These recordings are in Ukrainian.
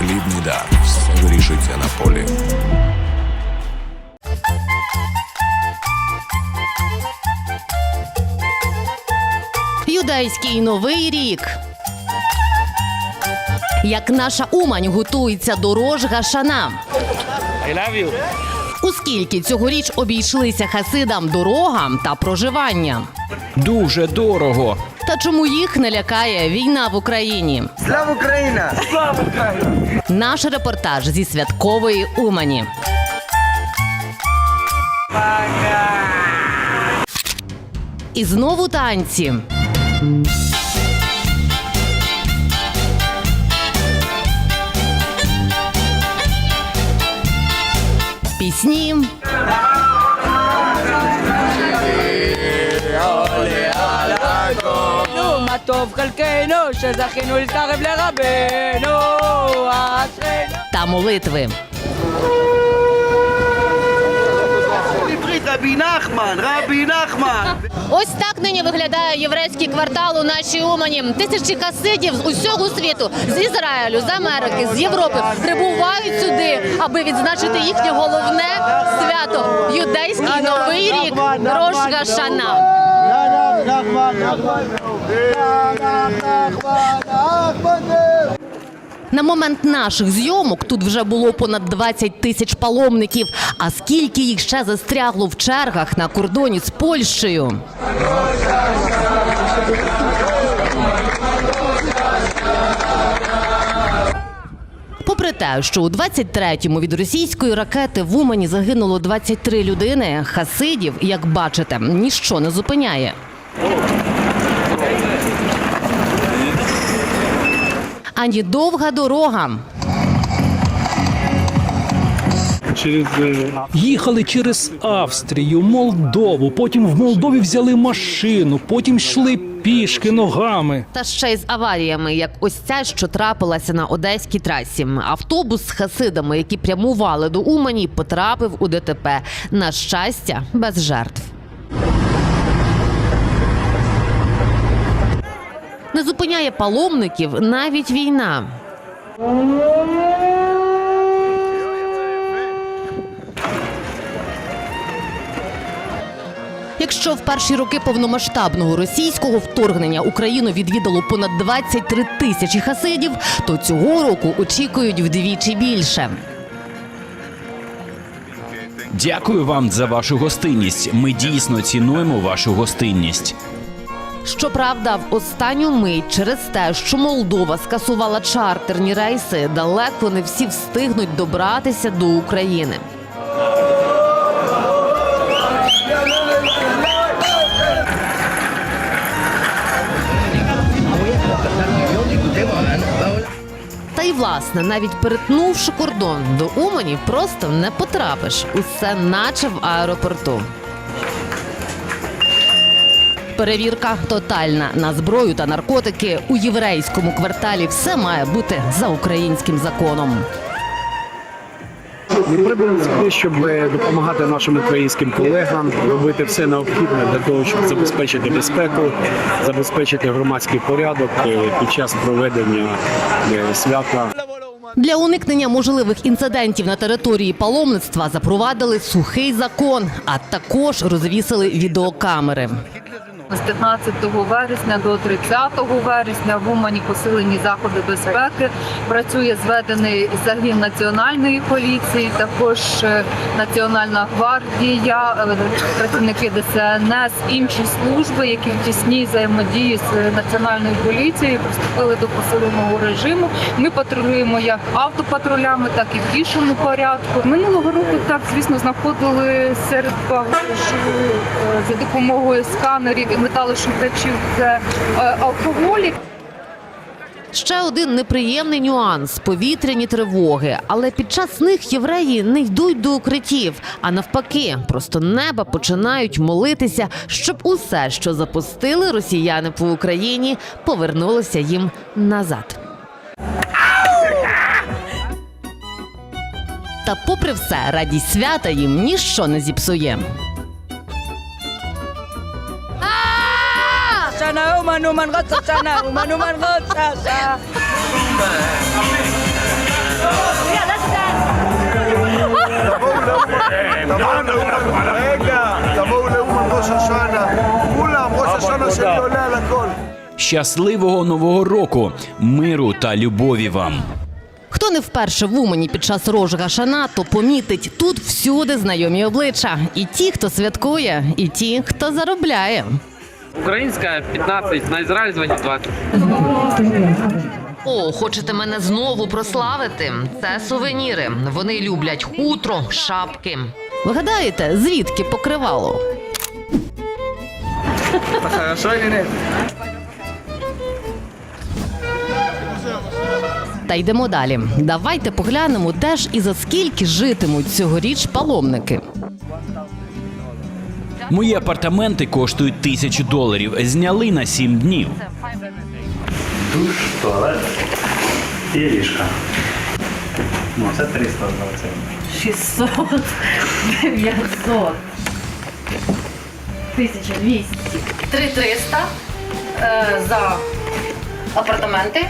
Хлібний дар. Все вирішується на полі. Юдейський новий рік. Як наша Умань готується до Рож Гашана. I love you. Оскільки цьогоріч обійшлися хасидам дорогам та проживанням. Дуже дорого. Та чому їх не лякає війна в Україні? Слава Україна! Наш репортаж зі святкової Умані. І знову танці. Пісні, מה טוב חלקנו, שזכינו להתקרב לרבנו, אשרינו. та молитви. עברית, רבי נחמן, רבי נחמן! Ось так нині виглядає єврейський квартал у нашій Умані. Тисячі хасидів з усього світу, з Ізраїлю, з Америки, з Європи прибувають сюди, аби відзначити їхнє головне свято юдейський новий рік Рош Гашана. На момент наших зйомок тут вже було понад 20 тисяч паломників. А скільки їх ще застрягло в чергах на кордоні з Польщею? Попри те, що у 23-му від російської ракети в Умані загинуло 23 людини, хасидів, як бачите, ніщо не зупиняє. Ані довга дорога, Їхали через Австрію, Молдову, потім в Молдові взяли машину, потім йшли пішки ногами. Та ще й з аваріями, як ось ця, що трапилася на одеській трасі. Автобус з хасидами, які прямували до Умані, потрапив у ДТП. На щастя, без жертв. Не зупиняє паломників навіть війна. Якщо в перші роки повномасштабного російського вторгнення Україну відвідало понад 23 тисячі хасидів, то цього року очікують вдвічі більше. Дякую вам за вашу гостинність. Ми дійсно цінуємо вашу гостинність. Щоправда, в останню мить через те, що Молдова скасувала чартерні рейси, далеко не всі встигнуть добратися до України. Та й власне, навіть перетнувши кордон до Умані, просто не потрапиш. Усе наче в аеропорту. Перевірка тотальна на зброю та наркотики у єврейському кварталі. Все має бути за українським законом. Ми прибули сюди, щоб допомагати нашим українським колегам робити все необхідне для того, щоб забезпечити безпеку, забезпечити громадський порядок е, під час проведення е, свята. Для уникнення можливих інцидентів на території паломництва запровадили сухий закон, а також розвісили відеокамери. З 15 вересня до 30 вересня в Умані посилені заходи безпеки. Працює зведений загін національної поліції, також е, Національна гвардія, е, працівники ДСНС, інші служби, які в тісній взаємодії з національною поліцією приступили до посиленого режиму. Ми патрулюємо як автопатрулями, так і в пішому порядку. Минулого року так, звісно, знаходили серед багажу е, за допомогою сканерів металошукачів це е, алкоголі. Ще один неприємний нюанс повітряні тривоги. Але під час них євреї не йдуть до укриттів, а навпаки, просто неба починають молитися, щоб усе, що запустили росіяни по Україні, повернулося їм назад. Та, попри все, радість свята їм ніщо не зіпсує. sana, umanuman ka sa sana, umanuman ka sa sa. Щасливого нового року, миру та любові вам. Хто не вперше в Умані під час рож Гашана, то помітить тут всюди знайомі обличчя. І ті, хто святкує, і ті, хто заробляє. Українська 15, на Ізраїль дзвонить 20. О, хочете мене знову прославити? Це сувеніри. Вони люблять хутро, шапки. Ви гадаєте, звідки покривало? Хорошо? Та йдемо далі. Давайте поглянемо, де ж і за скільки житимуть цьогоріч паломники. Мої апартаменти коштують тисячу доларів. Зняли на сім днів. душ, туалет і ліжка. Ну, це 320. 600, 900, 1200, 3300 е, за апартаменти.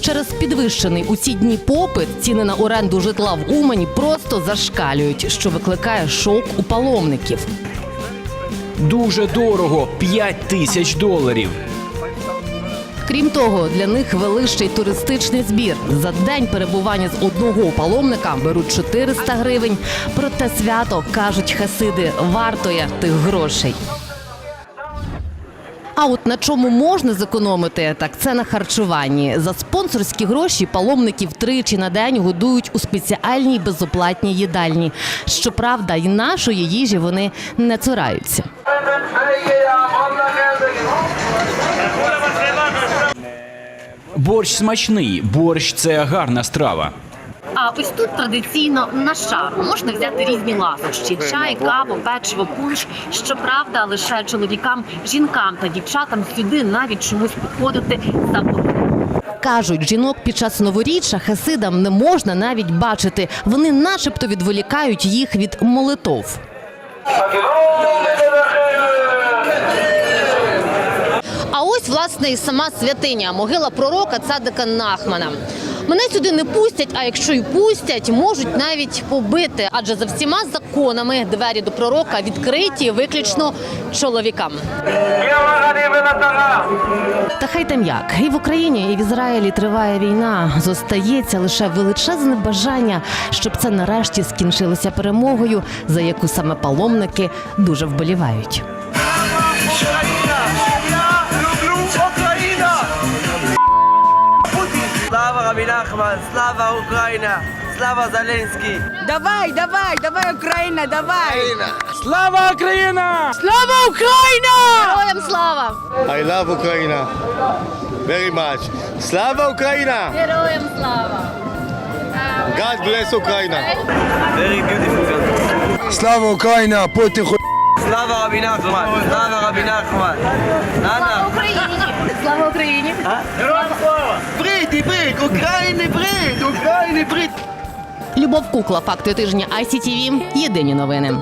Через підвищений у ці дні попит ціни на оренду житла в Умані просто зашкалюють, що викликає шок у паломників. Дуже дорого 5 тисяч доларів. Крім того, для них вели й туристичний збір. За день перебування з одного паломника беруть 400 гривень. Проте свято кажуть хасиди вартує тих грошей. А от на чому можна зекономити, так це на харчуванні. За спонсорські гроші паломників тричі на день годують у спеціальній безоплатній їдальні. Щоправда, і нашої їжі вони не цураються. Борщ смачний. Борщ це гарна страва. А ось тут традиційно на шар можна взяти різні ласощі: чай, каву, печиво, пунш. Щоправда, лише чоловікам, жінкам та дівчатам сюди навіть чомусь підходити заборонено. Кажуть, жінок під час новоріччя хасидам не можна навіть бачити. Вони начебто відволікають їх від молитов. А ось власне і сама святиня, могила пророка цадика Нахмана. Мене сюди не пустять, а якщо й пустять, можуть навіть побити. Адже за всіма законами двері до пророка відкриті виключно чоловікам. Та хай там як і в Україні, і в Ізраїлі триває війна. Зостається лише величезне бажання, щоб це нарешті скінчилося перемогою, за яку саме паломники дуже вболівають. Слава Рабі Нахман, слава Україна, слава Зеленський. Давай, давай, давай, Україна, давай! Слава Україна! Героям слава! I love Ukraine very much. Slava Ukraina! Героям слава! God bless Ukraine! Very beautiful. Слава Україна! Путін Слава Рабі Нахман, слава Рабі Нахман. Нана. Україні! Слава Україні! Брит і брит, України брит, України брит. Любов Кукла, факти тижня ICTV. Єдині новини.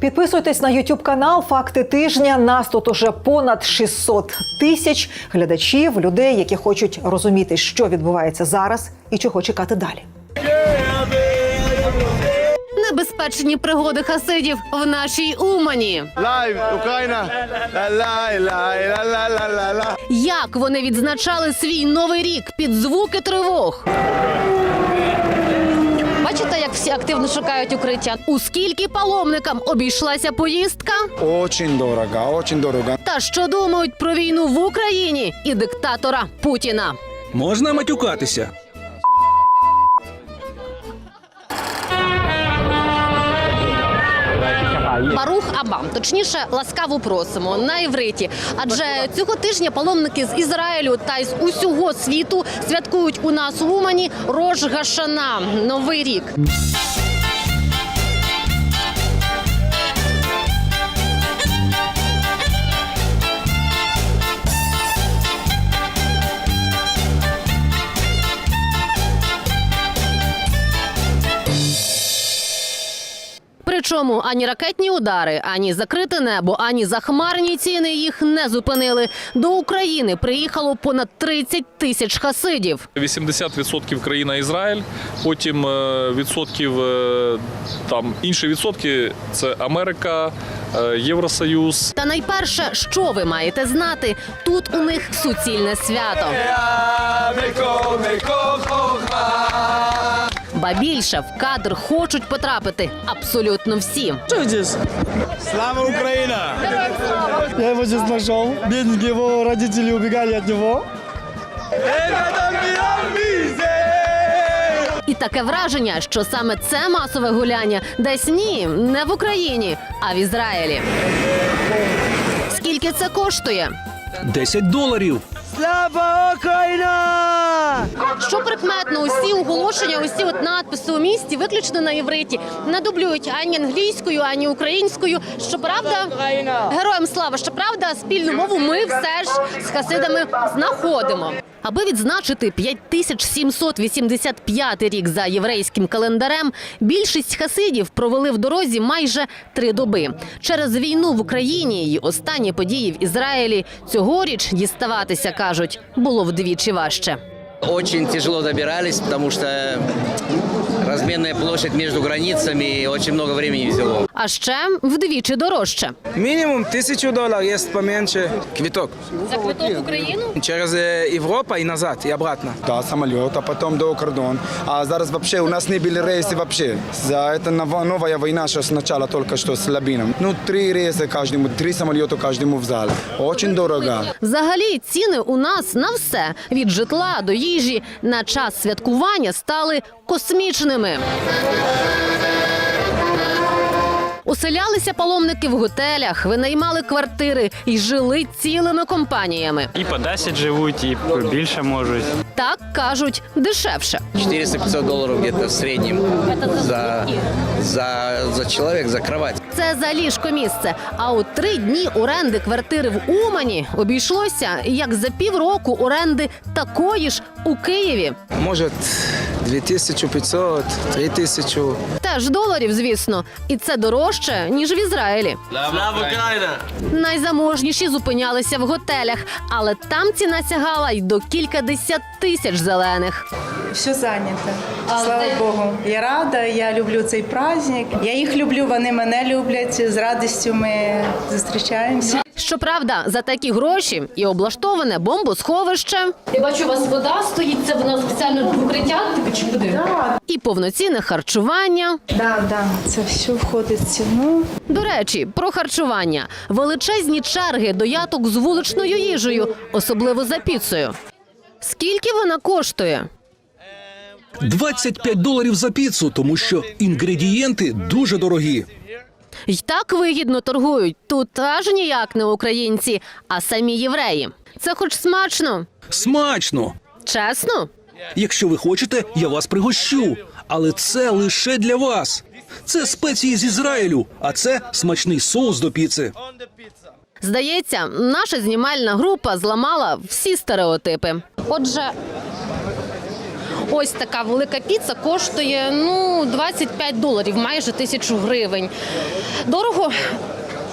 Підписуйтесь на YouTube канал Факти тижня. Нас тут уже понад 600 тисяч глядачів, людей, які хочуть розуміти, що відбувається зараз і чого чекати далі. Небезпечні пригоди хасидів в нашій Умані. Лайв Україна! Як вони відзначали свій новий рік під звуки тривог? Бачите, як всі активно шукають укриття? У скільки паломникам обійшлася поїздка? Очень дорого, очень дорого. Та що думають про війну в Україні і диктатора Путіна? Можна матюкатися. Барух Абам, точніше, ласкаво просимо на івриті. Адже цього тижня паломники з Ізраїлю та з усього світу святкують у нас в Умані Рож Гашана, Новий рік. Причому ані ракетні удари, ані закрите небо, ані захмарні ціни їх не зупинили. До України приїхало понад 30 тисяч хасидів. 80% країна Ізраїль, потім е, відсотків е, там інші відсотки це Америка, е, Євросоюз. Та найперше, що ви маєте знати, тут у них суцільне свято. Ба більше в кадр хочуть потрапити абсолютно всі. Слава Украина! Я его здесь нашел. Бедненькие его родители убегали от него. І таке враження, що саме це масове гуляння десь ні, не в Україні, а в Ізраїлі. Скільки це коштує? 10 доларів. Слава Україна! Що прикметно, усі оголошення, усі от надписи у місті виключно на євриті. Не дублюють ані англійською, ані українською. Щоправда, героям слава, щоправда, спільну мову ми все ж з хасидами знаходимо. Аби відзначити 5785 рік за єврейським календарем, більшість хасидів провели в дорозі майже три доби. Через війну в Україні і останні події в Ізраїлі цьогоріч діставатися кажуть було вдвічі важче. Очень тяжело добирались, потому что разменная площадь между границами очень много времени взяло. А ще вдвічі дорожче. Минимум тысячу долларов, есть поменьше. Квиток. За квиток в Україну Через Европа и назад, и обратно. Да, самолет, а потом до кордон. А зараз вообще у нас не были рейсы вообще. За это нова- новая война, что сначала только что с Лабином. Ну, три рейса каждому, три самолета каждому в зале. Очень дорого. Взагалі ціни у нас на все від житла до їжі на час святкування стали космічними. Уселялися паломники в готелях, винаймали квартири і жили цілими компаніями. І по 10 живуть, і більше можуть. Так кажуть, дешевше. 400-500 долларов где-то в среднем за, за, за человек, за кровать. Це за ліжко місце. А у три дні оренди квартири в Умані обійшлося як за півроку оренди такої ж у Києві. Может, 2500, 3000. Теж доларів, звісно, і це дорожче ніж в Ізраїлі. Слава Україна! Найзаможніші зупинялися в готелях, але там ціна сягала й до кількадесят тисяч зелених. Все зайнято. Слава Богу. Я рада, я люблю цей праздник. Я їх люблю, вони мене люблять. З радістю ми зустрічаємося. Щоправда, за такі гроші і облаштоване бомбосховище. Я бачу, у вас вода стоїть. Це воно спеціально укриття чи куди? І повноцінне харчування. Да, да, це все входить в ціну. До речі, про харчування величезні черги до яток з вуличною їжею, особливо за піцею. Скільки вона коштує? 25 доларів за піцу, тому що інгредієнти дуже дорогі. Й так вигідно торгують тут аж ніяк не українці, а самі євреї. Це хоч смачно, Смачно! чесно. Якщо ви хочете, я вас пригощу. Але це лише для вас. Це спеції з Ізраїлю, а це смачний соус до піци. Здається, наша знімальна група зламала всі стереотипи. Отже, ось така велика піца коштує ну 25 доларів, майже тисячу гривень. Дорого.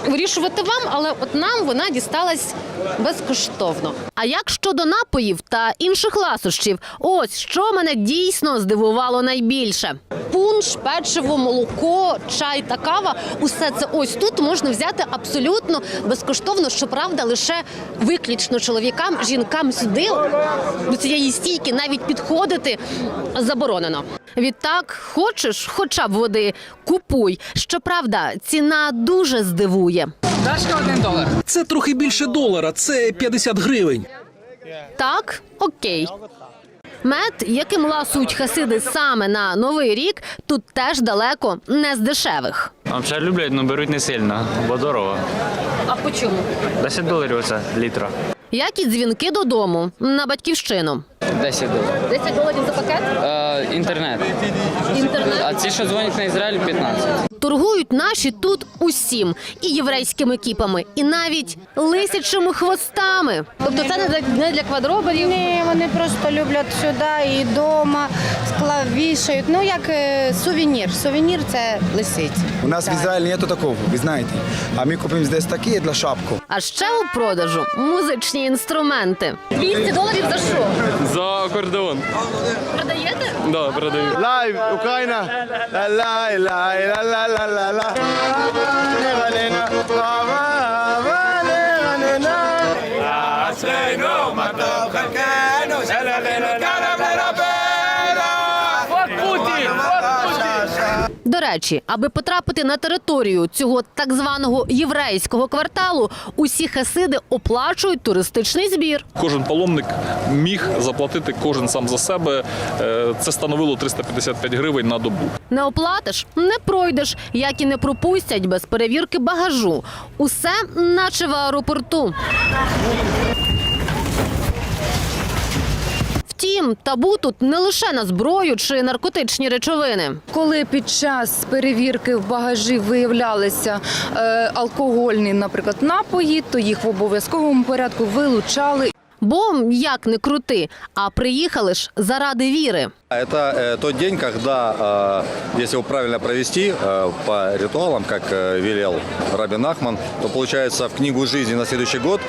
Вирішувати вам, але от нам вона дісталась безкоштовно. А як щодо напоїв та інших ласощів, ось що мене дійсно здивувало найбільше: пунш, печиво, молоко, чай та кава усе це ось тут можна взяти абсолютно безкоштовно. Щоправда, лише виключно чоловікам, жінкам сюди до цієї стійки навіть підходити заборонено. Відтак, хочеш хоча б води, купуй. Щоправда, ціна дуже здивує. Дашка один долар. Це трохи більше долара, це 50 гривень. Так, окей. Мед, яким ласують хасиди саме на новий рік, тут теж далеко не з дешевих. Взагалі люблять, але беруть не сильно, бо дорого. А по чому? 10 доларів оце літра. Як і дзвінки додому на батьківщину. 10 доларів. 10 доларів за пакет? Е, інтернет. Інтернет. А ці, що дзвонять на Ізраїль, 15. торгують наші тут усім і єврейськими кіпами, і навіть лисячими хвостами. Тобто це не для, не для квадроберів. Ні, вони просто люблять сюди і вдома склав вішають. Ну як е, сувенір. Сувенір це лисиці. У нас в Израиле нету такого, вы знаете. А мы купим здесь такие для шапку. А ще у продажу музичні інструменти. 200 доларів за що? За акордеон. Продаєте? Да, продаю. Лайв, Україна. Ла-лай, лай, ла-ла-ла-ла-ла. Валена, речі, аби потрапити на територію цього так званого єврейського кварталу, усі хасиди оплачують туристичний збір. Кожен паломник міг заплатити кожен сам за себе. Е, Це становило 355 гривень на добу. Не оплатиш, не пройдеш, як і не пропустять без перевірки багажу. Усе наче в аеропорту. Втім, табу тут не лише на зброю чи наркотичні речовини. Коли під час перевірки в багажі виявлялися е, алкогольні, наприклад, напої, то їх в обов'язковому порядку вилучали Бо як не крути, а приїхали ж заради віри. Это э, тот день, когда, э, если его правильно провести э, по ритуалам, как э, велел Рабин Ахман, то получается в книгу жизни на следующий год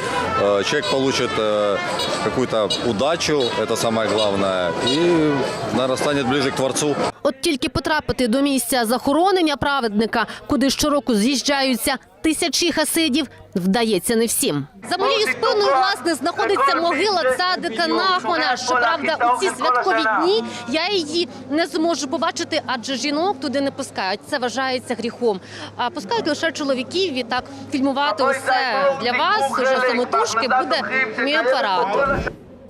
э, человек получит э, какую-то удачу, это самое главное, и, наверное, станет ближе к Творцу. От тільки потрапити до місця захоронення праведника, куди щороку з'їжджаються тисячі хасидів, вдається не всім. За моєю спиною власне знаходиться могила цадика Нахмана. Щоправда, у ці святкові дні я її не зможу побачити, адже жінок туди не пускають. Це вважається гріхом. А пускають лише чоловіків. І так фільмувати усе для вас уже самотужки буде мій оператор.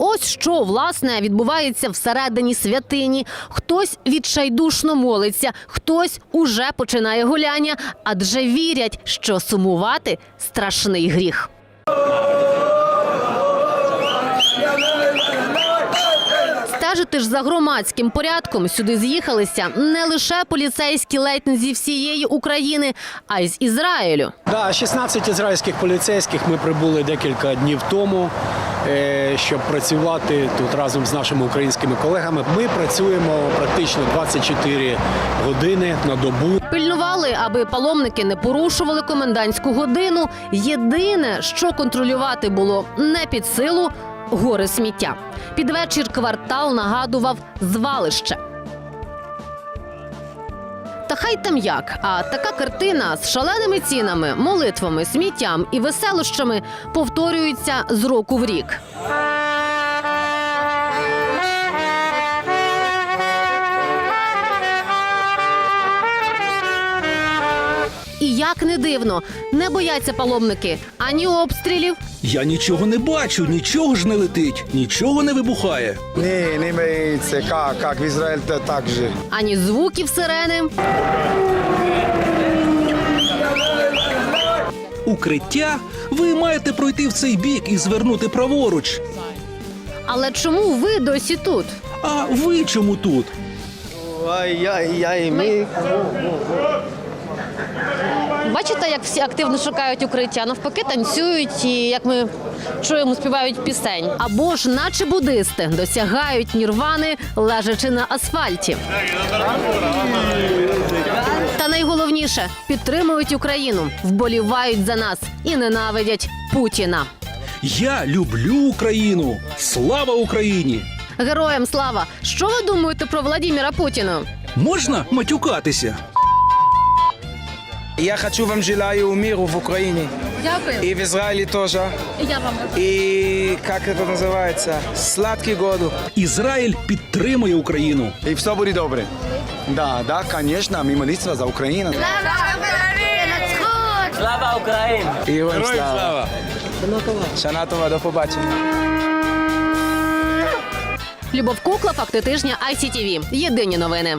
Ось що власне відбувається всередині святині. Хтось відчайдушно молиться, хтось уже починає гуляння, адже вірять, що сумувати страшний гріх. Стежити ж за громадським порядком сюди з'їхалися не лише поліцейські ледь зі всієї України, а й з Ізраїлю. Да, 16 ізраїльських поліцейських ми прибули декілька днів тому, щоб працювати тут разом з нашими українськими колегами. Ми працюємо практично 24 години на добу. Пильнували, аби паломники не порушували комендантську годину. Єдине, що контролювати було не під силу гори сміття. Під вечір квартал нагадував звалище. Та хай там як, а така картина з шаленими цінами, молитвами, сміттям і веселощами повторюється з року в рік. Дивно, не бояться паломники ані обстрілів, Я нічого не бачу, нічого ж не летить, нічого не вибухає. Не, не боится, как, как в то так же. ані звуків сирени. Укриття? Ви маєте пройти в цей бік і звернути праворуч. Але чому ви досі тут? А ви чому тут? Ай-яй-яй, ми... Бачите, як всі активно шукають укриття, навпаки, танцюють і як ми чуємо, співають пісень. Або ж, наче буддисти, досягають нірвани, лежачи на асфальті. Та найголовніше підтримують Україну, вболівають за нас і ненавидять Путіна. Я люблю Україну. Слава Україні! Героям слава! Що ви думаєте про Владіміра Путіна? Можна матюкатися? Я хочу вам желаю миру в Украине Дякую. и в Израиле тоже. Я вам И как это называется? Сладкий году. Ізраїль підтримує Україну. И все будет добре. Да, да, конечно, мы молитва за Украину. І героям слава. Шана Това, до побачення. Любов Кукла, факти тижня ICTV. Єдині новини.